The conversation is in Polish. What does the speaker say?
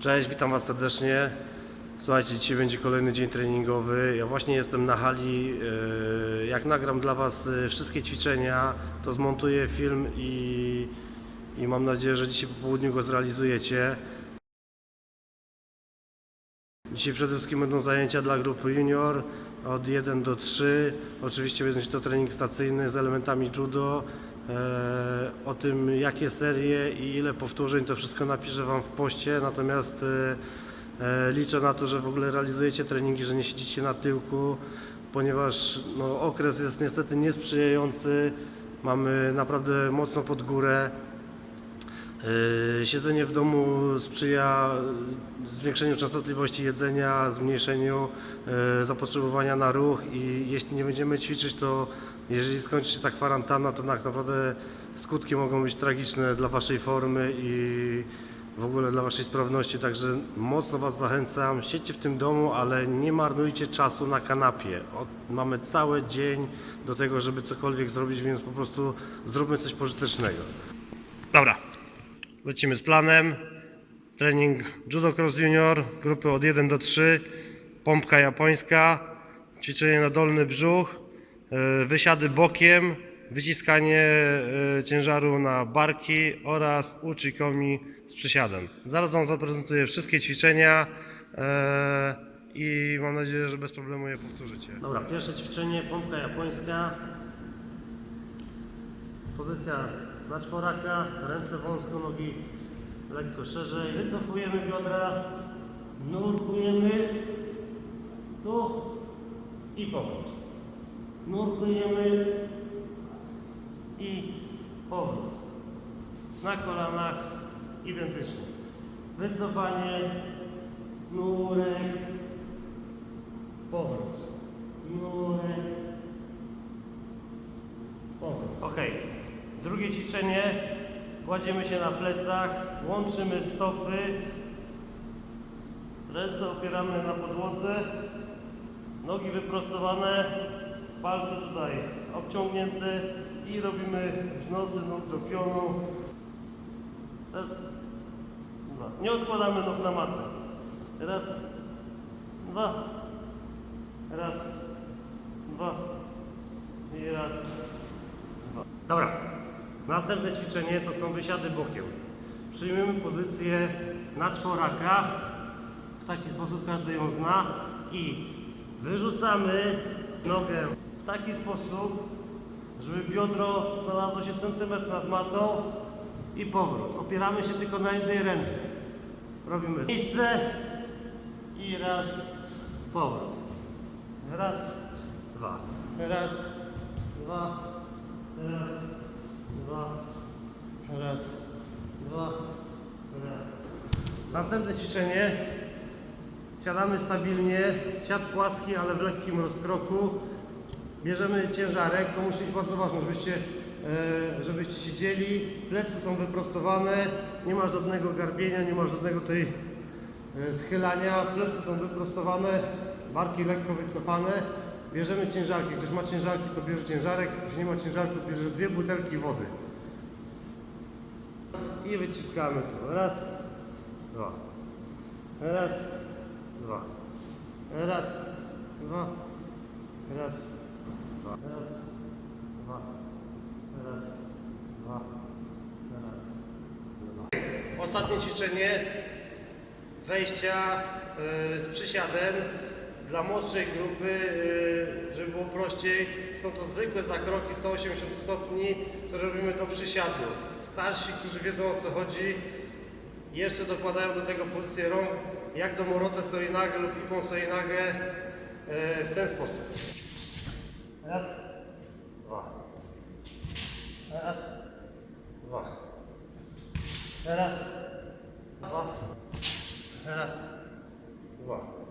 Cześć, witam Was serdecznie. Słuchajcie, dzisiaj będzie kolejny dzień treningowy. Ja właśnie jestem na hali. e, Jak nagram dla Was e, wszystkie ćwiczenia, to zmontuję film i, i mam nadzieję, że dzisiaj po południu go zrealizujecie. Dzisiaj przede wszystkim będą zajęcia dla grupy junior od 1 do 3. Oczywiście będzie to trening stacyjny z elementami judo. E, o tym jakie serie i ile powtórzeń to wszystko napiszę Wam w poście. Natomiast e, e, liczę na to, że w ogóle realizujecie treningi, że nie siedzicie na tyłku, ponieważ no, okres jest niestety niesprzyjający. Mamy naprawdę mocno pod górę. Siedzenie w domu sprzyja zwiększeniu częstotliwości jedzenia, zmniejszeniu zapotrzebowania na ruch i jeśli nie będziemy ćwiczyć, to jeżeli skończy się ta kwarantanna, to tak naprawdę skutki mogą być tragiczne dla Waszej formy i w ogóle dla Waszej sprawności, także mocno Was zachęcam, siedźcie w tym domu, ale nie marnujcie czasu na kanapie. O, mamy cały dzień do tego, żeby cokolwiek zrobić, więc po prostu zróbmy coś pożytecznego. Dobra, Lecimy z planem. Trening Judo Cross Junior, grupy od 1 do 3, pompka japońska, ćwiczenie na dolny brzuch, wysiady bokiem, wyciskanie e, ciężaru na barki oraz uchikomi z przysiadem. Zaraz Wam zaprezentuję wszystkie ćwiczenia e, i mam nadzieję, że bez problemu je powtórzycie. Dobra, pierwsze ćwiczenie, pompka japońska. Pozycja na czworaka, ręce wąsko, nogi lekko szerzej. Wycofujemy biodra, nurkujemy tu i powrót. Nurkujemy i powrót. Na kolanach identycznie. Wycofanie, nurek, powrót. Nurek, powrót. Ok. Drugie ćwiczenie. Kładziemy się na plecach, łączymy stopy, ręce opieramy na podłodze, nogi wyprostowane, palce tutaj obciągnięte i robimy wznosy nóg do pionu. Raz, dwa. Nie odkładamy nóg na matę. Raz, dwa, raz, dwa i raz, dwa. Dobra. Następne ćwiczenie to są wysiady bokiem. Przyjmiemy pozycję na czworaka. W taki sposób każdy ją zna. I wyrzucamy nogę w taki sposób, żeby biodro znalazło się centymetr nad matą i powrót. Opieramy się tylko na jednej ręce. Robimy miejsce i raz, powrót. Raz, dwa. Raz, dwa, raz, dwa, raz, dwa, raz. Następne ćwiczenie. Siadamy stabilnie, siad płaski, ale w lekkim rozkroku. Bierzemy ciężarek, to musi być bardzo ważne, żebyście, e, żebyście siedzieli. Plecy są wyprostowane, nie ma żadnego garbienia, nie ma żadnego tutaj e, schylania. Plecy są wyprostowane, barki lekko wycofane. Bierzemy ciężarki. Ktoś ma ciężarki, to bierze ciężarek. Ktoś nie ma ciężarku, bierze dwie butelki wody. I wyciskamy tu. Raz, dwa. Raz, dwa. Raz, dwa. Raz, dwa. Raz, dwa. Raz, dwa. Raz, dwa. Ostatnie ćwiczenie wejścia y, z przysiadem dla młodszej grupy, y, żeby było prościej. Są to zwykłe zakroki 180 stopni, które robimy do przysiadu. Starsi, którzy wiedzą o co chodzi, jeszcze dokładają do tego pozycję rąk, jak do Morote Soinage lub Ipon Soinage y, w ten sposób. Raz, dwa. Raz, dwa. Raz, dwa. Raz, dwa.